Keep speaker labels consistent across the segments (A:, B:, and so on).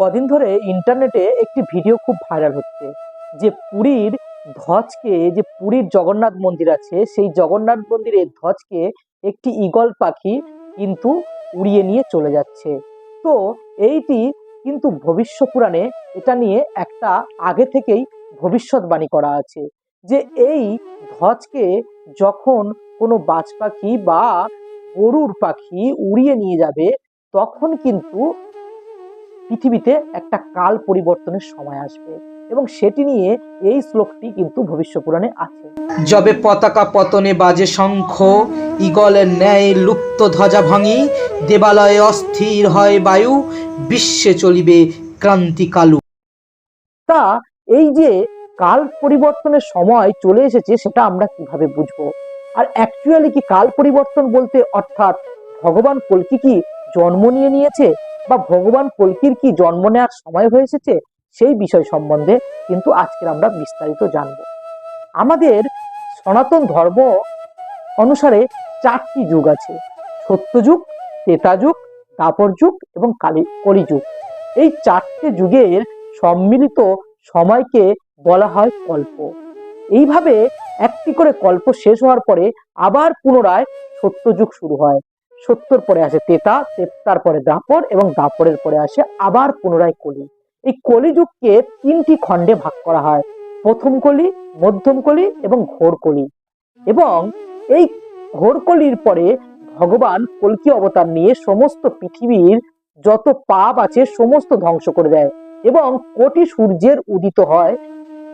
A: কদিন ধরে ইন্টারনেটে একটি ভিডিও খুব ভাইরাল হচ্ছে, যে পুরীর ধ্বজকে যে পুরীর জগন্নাথ মন্দির আছে, সেই জগন্নাথ মন্দিরের ধ্বজকে একটি ঈগল পাখি কিন্তু উড়িয়ে নিয়ে চলে যাচ্ছে। তো এইটি কিন্তু ভবিষ্য পুরাণে এটা নিয়ে একটা আগে থেকেই ভবিষ্যৎবাণী করা আছে, যে এই ধ্বজকে যখন কোনো বাজ পাখি বা গরুর পাখি উড়িয়ে নিয়ে যাবে, তখন কিন্তু পৃথিবীতে একটা কাল পরিবর্তনের সময় আসবে এবং সেটি নিয়ে এই শ্লোকটি কিন্তু ভবিষ্য পুরাণে আছে।
B: যবে পতাকা পতনে বাজে শঙ্খ ইগলের ন্যায় লুপ্ত ধ্বজা ভাঙি দেবালয়ে অস্থির হয় বায়ু বিশ্বে চলিবে ক্রান্তিকালু।
A: তা এই যে কাল পরিবর্তনের সময় চলে এসেছে সেটা আমরা কীভাবে বুঝব? আর অ্যাকচুয়ালি কি কাল পরিবর্তন বলতে অর্থাৎ ভগবান কল্কি কি জন্ম নিয়ে নিয়েছে? বা ভগবান কল্কির কি জন্ম নেওয়ার সময় হয়ে এসেছে সেই বিষয় সম্বন্ধে কিন্তু আজকের আমরা বিস্তারিত জানব। আমাদের সনাতন ধর্ম অনুসারে চারটি যুগ আছে, সত্যযুগ যুগ দাপর যুগ এবং কালী, কলিযুগ। এই চারটে যুগের সম্মিলিত সময়কে বলা হয় কল্প। এইভাবে একটি করে কল্প শেষ হওয়ার পরে আবার পুনরায় সত্যযুগ শুরু হয়। সত্যর পরে আসে তেতা, তেতার পরে দাপর এবং দাপরের পরে আসে আবার পুনরায় কলি। এই কলিযুগকে তিনটি খণ্ডে ভাগ করা হয়, প্রথম কলি, মধ্যম কলি এবং ঘোর কলি। এবং এই ঘোর কলির পরে ভগবান কলকি অবতার নিয়ে সমস্ত পৃথিবীর যত পাপ আছে সমস্ত ধ্বংস করে দেয় এবং কোটি সূর্যের উদিত হয়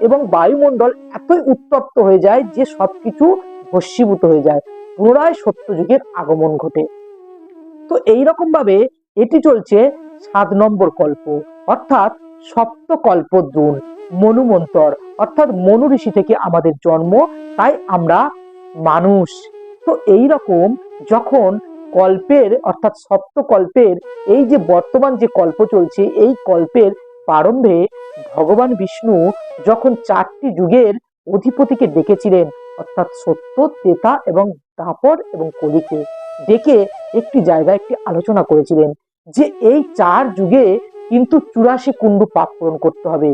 A: এবং বায়ুমণ্ডল এতই উত্তপ্ত হয়ে যায় যে সবকিছু ভস্মীভূত হয়ে যায়। পুনরায় সত্যযুগের আগমন ঘটে। তো এইরকম ভাবে এটি চলছে সাত নম্বর কল্প, অর্থাৎ সপ্ত কল্পদ্রুন মনুমন্তর, অর্থাৎ মনু ঋষি থেকে আমাদের জন্ম, তাই আমরা মানুষ। তো এই রকম যখন কল্পের, অর্থাৎ সপ্ত কল্পের এই যে বর্তমান যে কল্প চলছে, এই কল্পের প্রারম্ভে ভগবান বিষ্ণু যখন চারটি যুগের অধিপতিকে ডেকেছিলেন, অর্থাৎ সত্য তেতা এবং দাপর এবং কলিকে, ডেকে একটি জায়গায় একটি আলোচনা করেছিলেন যে এই চার যুগে কিন্তু চুরাশি কুণ্ড পাপ পূরণ করতে হবে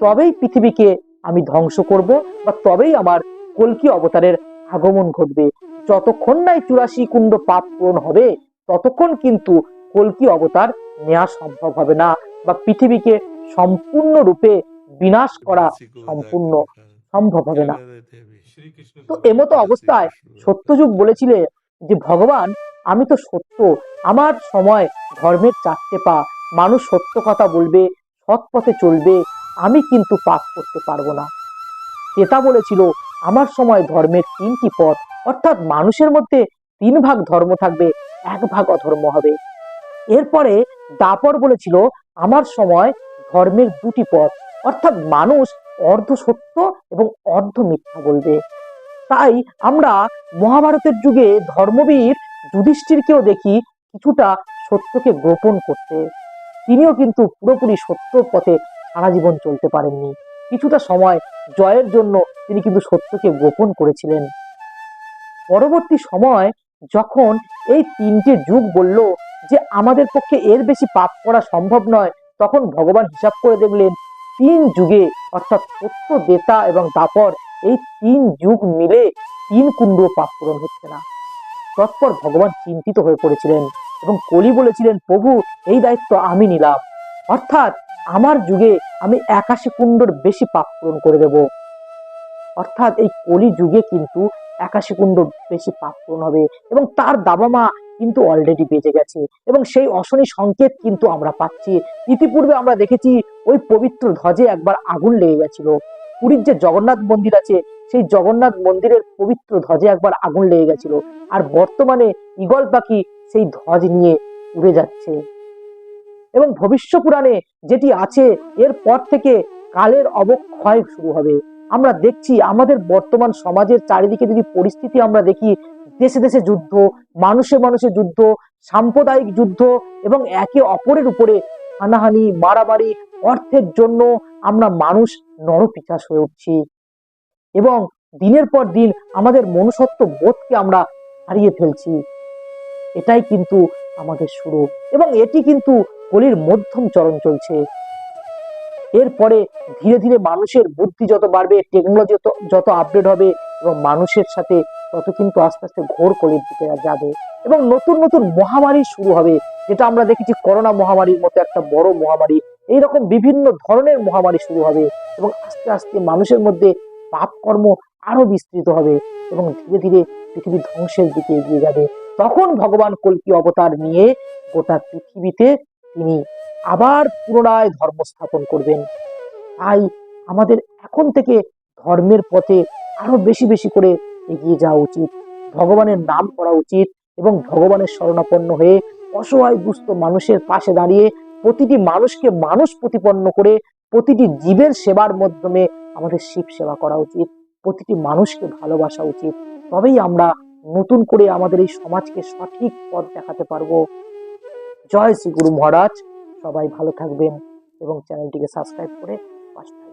A: তবেই পৃথিবীকে আমি ধ্বংস করব বা তবেই আমার কলকি অবতারের আগমন ঘটবে যতক্ষণ নাই চুরাশি কুণ্ড পাপ পূরণ হবে ততক্ষণ কিন্তু কলকি অবতার নেওয়া সম্ভব হবে না বা পৃথিবীকে সম্পূর্ণরূপে বিনাশ করা সম্পূর্ণ সম্ভব হবে না তো এমতো অবস্থায় সত্যযুগ বলেছিলে যে ভগবান আমি তো সত্য। আমার সময় ধর্মের চারটে পা। মানুষ সত্য কথা বলবে, সৎ পথে চলবে, আমি কিন্তু পাপ করতে পারব না। ক্রেতা বলেছিল, আমার সময় ধর্মের তিনটি পথ। অর্থাৎ মানুষের মধ্যে তিন ভাগ ধর্ম থাকবে, এক ভাগ অধর্ম হবে। এরপরে দাপর বলেছিল, আমার সময় ধর্মের দুটি পথ। অর্থাৎ মানুষ অর্ধ সত্য এবং অর্ধ মিথ্যা বলবে। তাই আমরা মহাভারতের যুগে ধর্মবীর যুধিষ্ঠিরকেও দেখি কিছুটা সত্যকে গোপন করতে। তিনিও কিন্তু পুরোপুরি সত্য পথে সারা জীবন চলতে পারেননি। কিছুটা সময় জয়ের জন্য তিনি কিন্তু সত্যকে গোপন করেছিলেন। পরবর্তী সময় যখন এই তিনটে যুগ বলল যে আমাদের পক্ষে এর বেশি পাপ করা সম্ভব নয়, তখন ভগবান হিসাব করে দেখলেন, তিন যুগে অর্থাৎ সত্য, দেতা এবং দাপর এই তিন যুগ মিলে তিন কুণ্ড পাপ পূরণ হচ্ছে না। তৎপর ভগবান চিন্তিত হয়ে পড়েছিলেন এবং কলি বলেছিলেন, প্রভু, এই দায়িত্ব আমি নিলাম। অর্থাৎ আমার যুগে আমি একাশি কুণ্ডর বেশি পাপ পূরণ করে দেব। অর্থাৎ এই কলি যুগে কিন্তু একাশি কুণ্ড বেশি পাপ পূরণ হবে এবং তার দাবা মা কিন্তু অলরেডি বেঁচে গেছে এবং সেই অশনি সংকেত কিন্তু আমরা পাচ্ছি। ইতিপূর্বে আমরা দেখেছি ওই পবিত্র ধ্বজে একবার আগুন লেগে গেছিল। পুরীর যে জগন্নাথ মন্দির আছে সেই জগন্নাথ মন্দিরের পবিত্র ধ্বজে একবার আগুন লেগে গেছিল। আর বর্তমানে ঈগল পাখি সেই ধ্বজ নিয়ে উড়ে যাচ্ছে। এবং ভবিষ্য পুরাণে যেটি আছে, এর পর থেকে কালের অবক্ষয় শুরু হবে। আমরা দেখছি আমাদের বর্তমান সমাজের চারিদিকে যদি পরিস্থিতি আমরা দেখি, দেশে দেশে যুদ্ধ, মানুষে মানুষে যুদ্ধ, সাম্প্রদায়িক যুদ্ধ এবং একে অপরের উপরে হানাহানি, মারামারি, অর্থের জন্য আমরা মানুষ নরপিচাস হয়ে উঠছি। এবং দিনের পর দিন আমাদের মনুষ্যত্ব বোধকে আমরা হারিয়ে ফেলছি। এটাই কিন্তু আমাদের শুরু এবং এটি কিন্তু কলির মধ্যম চরণ চলছে। এরপরে ধীরে ধীরে মানুষের বুদ্ধি যত বাড়বে টেকনোলজি যত আপডেট হবে এবং মানুষের সাথে তত কিন্তু আস্তে আস্তে ঘোর কলির দিকে যাবে এবং নতুন নতুন মহামারী শুরু হবে। যেটা আমরা দেখেছি করোনা মহামারীর মতো একটা বড় মহামারী। এইরকম বিভিন্ন ধরনের মহামারী শুরু হবে এবং আস্তে আস্তে মানুষের মধ্যে পাপ কর্ম আরও বিস্তৃত হবে এবং ধীরে ধীরে পৃথিবী ধ্বংসের দিকে এগিয়ে যাবে। তখন ভগবান কল্কি অবতার নিয়ে গোটা পৃথিবীতে তিনি আবার পুনরায় ধর্ম স্থাপন করবেন। তাই আমাদের এখন থেকে ধর্মের পথে আরও বেশি বেশি করে এগিয়ে যাওয়া উচিত। ভগবানের নাম করা উচিত এবং ভগবানের শরণাপন্ন হয়ে অসহায় দুস্থ মানুষের পাশে দাঁড়িয়ে প্রতিটি মানুষকে মানুষ প্রতিপন্ন করে প্রতিটি জীবের সেবার মাধ্যমে আমাদের শিব সেবা করা উচিত, প্রতিটি মানুষকে ভালোবাসা উচিত। তবেই আমরা নতুন করে আমাদের এই সমাজকে সঠিক পথ দেখাতে পারব। জয় শ্রী গুরু মহারাজ। সবাই ভালো থাকবেন এবং চ্যানেলটিকে সাবস্ক্রাইব করে পাশে